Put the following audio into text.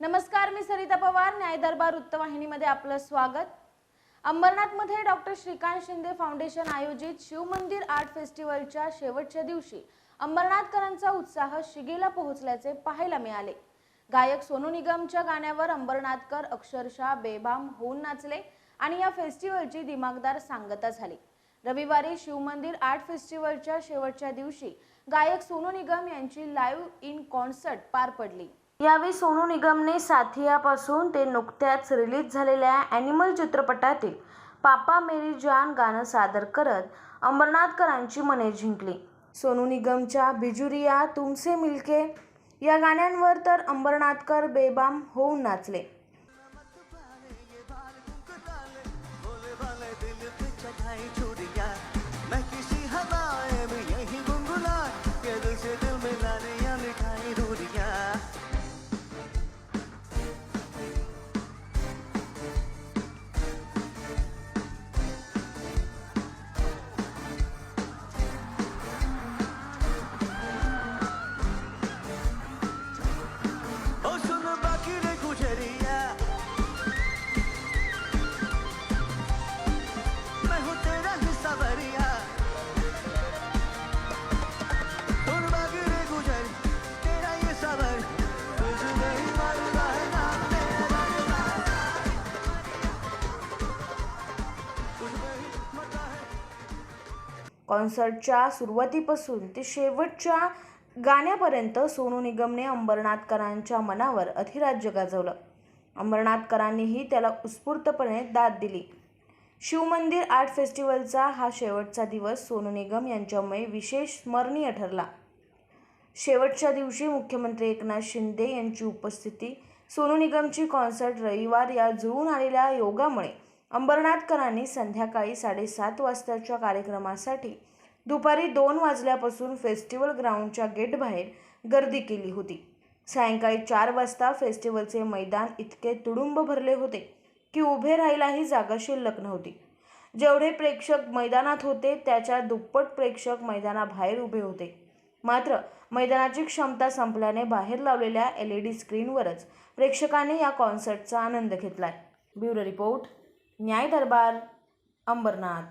नमस्कार मी सरिता पवार न्याय दरबार वृत्तवाहिनीमध्ये आपलं स्वागत. अंबरनाथमध्ये डॉक्टर श्रीकांत शिंदे फाउंडेशन आयोजित शिवमंदिर आर्ट फेस्टिवलच्या शेवटच्या दिवशी अंबरनाथकरांचा उत्साह शिगेला पोहोचल्याचे पाहायला मिळाले. गायक सोनू निगमच्या गाण्यावर अंबरनाथकर अक्षरशः बेबाम होऊन नाचले आणि या फेस्टिवलची दिमागदार सांगता झाली. रविवारी शिवमंदिर आर्ट फेस्टिवलच्या शेवटच्या दिवशी गायक सोनू निगम यांची लाईव्ह इन कॉन्सर्ट पार पडली. यावेळी सोनू निगमने साथियापासून ते नुकत्याच रिलीज झालेल्या ॲनिमल चित्रपटातील पापा मेरी जान गाणं सादर करत अंबरनाथकरांची मने जिंकली. सोनू निगमच्या बिजुरिया तुमसे मिलके या गाण्यांवर तर अंबरनाथकर बेबाम होऊन नाचले. कॉन्सर्टच्या सुरुवातीपासून ते शेवटच्या गाण्यापर्यंत सोनू निगमने अंबरनाथकरांच्या मनावर अधिराज्य गाजवलं. अंबरनाथकरांनीही त्याला उत्स्फूर्तपणे दाद दिली. शिवमंदिर आर्ट फेस्टिवलचा हा शेवटचा दिवस सोनू निगम यांच्यामुळे विशेष स्मरणीय ठरला. शेवटच्या दिवशी मुख्यमंत्री एकनाथ शिंदे यांची उपस्थिती सोनू निगमची कॉन्सर्ट रविवार या जुळून आलेल्या योगामुळे अंबरनाथकरांनी संध्याकाळी साडेसात वाजताच्या कार्यक्रमासाठी दुपारी दोन वाजल्यापासून फेस्टिवल ग्राउंडच्या गेटबाहेर गर्दी केली होती. सायंकाळी चार वाजता फेस्टिवलचे मैदान इतके तुडुंब भरले होते की उभे राहायलाही जागा शिल्लक नव्हती. जेवढे प्रेक्षक मैदानात होते त्याच्या दुप्पट प्रेक्षक मैदानाबाहेर उभे होते. मात्र मैदानाची क्षमता संपल्याने बाहेर लावलेल्या एल ई डी स्क्रीनवरच प्रेक्षकांनी या कॉन्सर्टचा आनंद घेतलाय. ब्युरो रिपोर्ट न्याय दरबार अंबरनाथ.